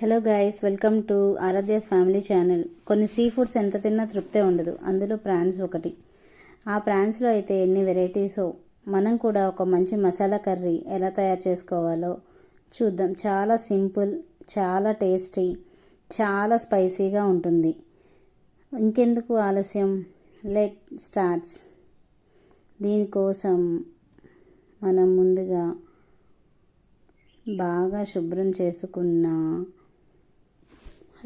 Hello guys welcome to Aaradhya's family channel కొన్ని sea foods ఎంత తిన్నా తృప్తే ఉండదు. అందులో ప్రాన్స్ ఒకటి. ఆ ప్రాన్స్లో అయితే ఎన్ని వెరైటీసో మనం కూడా ఒక మంచి మసాలా కర్రీ ఎలా తయారు చేసుకోవాలో చూద్దాం. చాలా సింపుల్ చాలా టేస్టీ చాలా స్పైసీగా ఉంటుంది. ఇంకెందుకు ఆలస్యం? లెట్ స్టార్ట్స్ దీనికోసం మనం ముందుగా బాగా శుభ్రం చేసుకున్న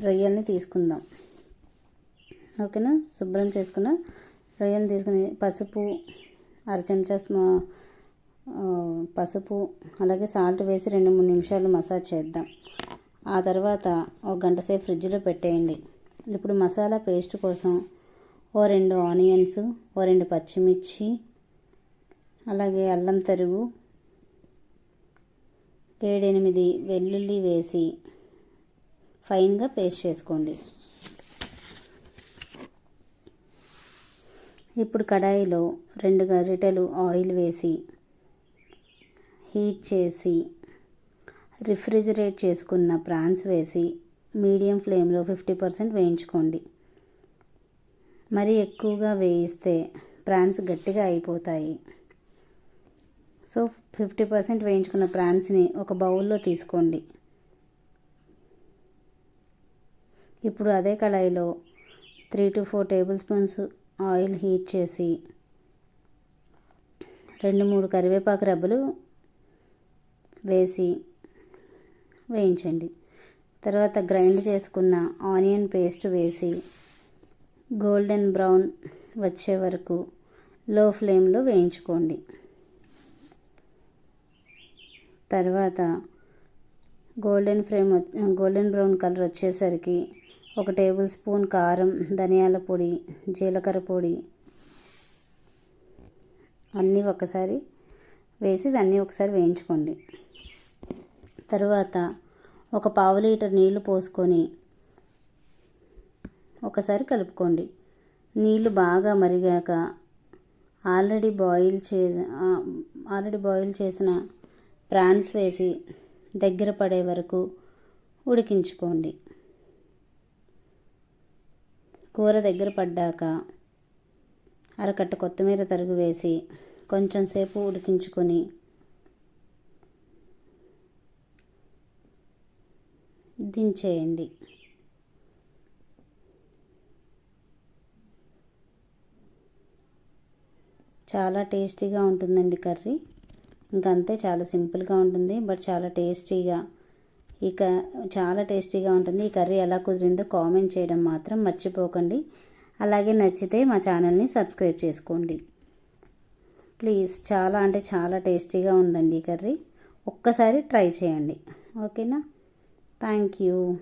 రొయ్యల్ని తీసుకుందాం. ఓకేనా? శుభ్రం చేసుకున్న రొయ్యలు తీసుకుని పసుపు అర చెంచా స్మా పసుపు అలాగే సాల్ట్ వేసి రెండు మూడు నిమిషాలు మసాజ్ చేద్దాం. ఆ తర్వాత ఒక గంట సేపు ఫ్రిడ్జ్లో పెట్టేయండి. ఇప్పుడు మసాలా పేస్ట్ కోసం ఓ రెండు ఆనియన్స్ ఓ రెండు పచ్చిమిర్చి అలాగే అల్లం తరుగు ఏడెనిమిది వెల్లుల్లి వేసి ఫైన్గా పేస్ట్ చేసుకోండి. ఇప్పుడు కడాయిలో రెండు గరిటెలు ఆయిల్ వేసి హీట్ చేసి రిఫ్రిజిరేట్ చేసుకున్న ప్రాన్స్ వేసి మీడియం ఫ్లేమ్లో ఫిఫ్టీ పర్సెంట్ వేయించుకోండి. మరి ఎక్కువగా వేయిస్తే ప్రాన్స్ గట్టిగా అయిపోతాయి. సో ఫిఫ్టీ పర్సెంట్ వేయించుకున్న ప్రాన్స్ని ఒక బౌల్లో తీసుకోండి. ఇప్పుడు అదే కళాయిలో three to four table spoons oil heat చేసి రెండు మూడు కరివేపాకు రబ్బలు వేసి వేయించండి. తర్వాత గ్రైండ్ చేసుకున్న ఆనియన్ పేస్ట్ వేసి గోల్డెన్ బ్రౌన్ వచ్చే వరకు లో ఫ్లేమ్లో వేయించుకోండి. తర్వాత golden frame golden brown colour వచ్చేసరికి ఒక టేబుల్ స్పూన్ కారం ధనియాల పొడి జీలకర్ర పొడి అన్నీ ఒకసారి వేసి ఇవన్నీ ఒకసారి వేయించుకోండి. తర్వాత ఒక పావు లీటర్ నీళ్ళు పోసుకొని ఒకసారి కలుపుకోండి. నీళ్ళు బాగా మరిగాక ఆల్రెడీ బాయిల్ చే ఆల్రెడీ బాయిల్ చేసిన ప్రాన్స్ వేసి దగ్గర పడే వరకు ఉడికించుకోండి. కూర దగ్గర పడ్డాక అరకట్ట కొత్తిమీర తరుగు వేసి కొంచెం సేపు ఉడికించుకొని దించేయండి. చాలా టేస్టీగా ఉంటుందండి కర్రీ. ఇంకంతే చాలా సింపుల్గా ఉంటుంది బట్ చాలా టేస్టీగా ఇక చాలా టేస్టీగా ఉంటుంది. ఈ కర్రీ ఎలా కుదిరిందో కామెంట్ చేయడం మాత్రం మర్చిపోకండి. అలాగే నచ్చితే మా ఛానల్ని సబ్స్క్రైబ్ చేసుకోండి. ప్లీజ్ చాలా అంటే చాలా టేస్టీగా ఉందండి ఈ కర్రీ. ఒక్కసారి ట్రై చేయండి. ఓకేనా? Thank you.